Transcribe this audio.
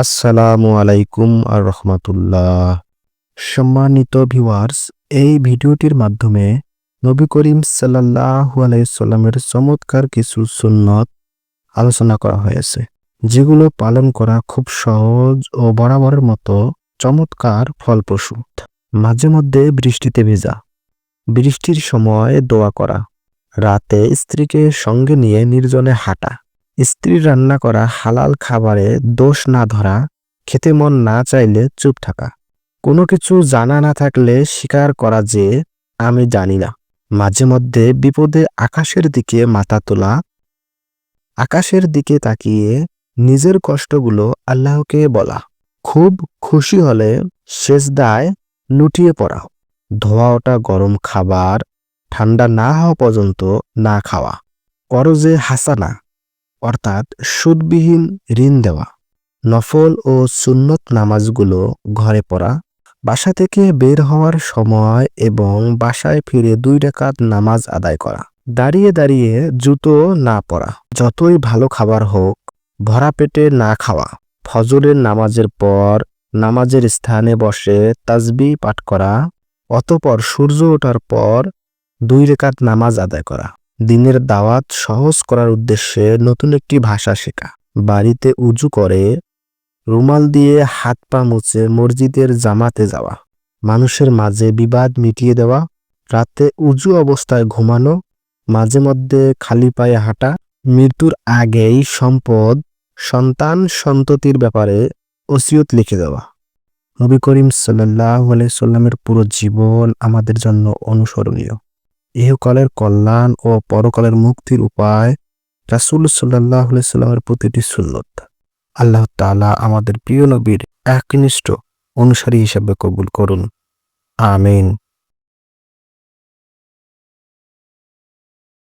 আসসালামু আলাইকুম আর রহমাতুল্লাহ। সম্মানিত ভিউয়ার্স, এই ভিডিওটির মাধ্যমে নবী করিম সাল্লাল্লাহু আলাইসাল্লামের চমৎকার কিছু সুন্নত আলোচনা করা হয়েছে, যেগুলো পালন করা খুব সহজ ও বরাবরের মতো চমৎকার ফলপ্রসূ। মাঝে মধ্যে বৃষ্টিতে ভেজা, বৃষ্টির সময় দোয়া করা, রাতে স্ত্রীকে সঙ্গে নিয়ে নির্জনে হাঁটা স্ত্রীর রান্না করা হালাল খাবারে দোষ না ধরা, খেতে মন না চাইলে চুপ থাকা। কোনো কিছু জানা না থাকলে স্বীকার করা যে আমি জানি না। মাঝে মধ্যে বিপদে আকাশের দিকে মাথা তোলা, আকাশের দিকে তাকিয়ে নিজের কষ্টগুলো আল্লাহকে বলা। খুব খুশি হলে শেষদায় লুটিয়ে পড়া। ধোয়া ওটা গরম খাবার, ঠান্ডা না হওয়া পর্যন্ত না খাওয়া। করজে হাসানা। অর্থাৎ সুদবিহীন ঋণ দেওয়া। নফল ও সুন্নত নামাজগুলো ঘরে পড়া, বাসা থেকে বের হওয়ার সময় এবং বাসায় ফিরে দুই রাকাত নামাজ আদায় করা। দাঁড়িয়ে দাঁড়িয়ে জুতো না পরা, যতই ভালো খাবার হোক, ভরা পেটে না খাওয়া। ফজরের নামাজের পর নামাজের স্থানে বসে তাজবি পাঠ করা, অতপর সূর্য ওঠার পর দুই রেখাত নামাজ আদায় করা। দিনের দাওয়াত সহজ করার উদ্দেশ্যে নতুন একটি ভাষা শেখা। বাড়িতে উজু করে, রুমাল দিয়ে হাত পা মুছে মসজিদের জামাতে যাওয়া। মানুষের মাঝে বিবাদ মিটিয়ে দেওয়া। রাতে উজু অবস্থায় ঘুমানো। মাঝে মধ্যে খালি পায়ে হাঁটা। মৃত্যুর আগেই সম্পদ, সন্তান সন্ততির ব্যাপারে ওসিয়ত লিখে দেওয়া। নবী করিম সাল্লাহ সাল্লামের পুরো জীবন আমাদের জন্য অনুসরণীয়। ইহকালের কল্যাণ ও পরকালের মুক্তির উপায় রাসুল সাল্লাহ সাল্লামের প্রতিটি সুন্নত। আল্লাহ তালা আমাদের প্রিয় নবীর একনিষ্ঠ অনুসারী হিসাবে কবুল করুন। আমিন।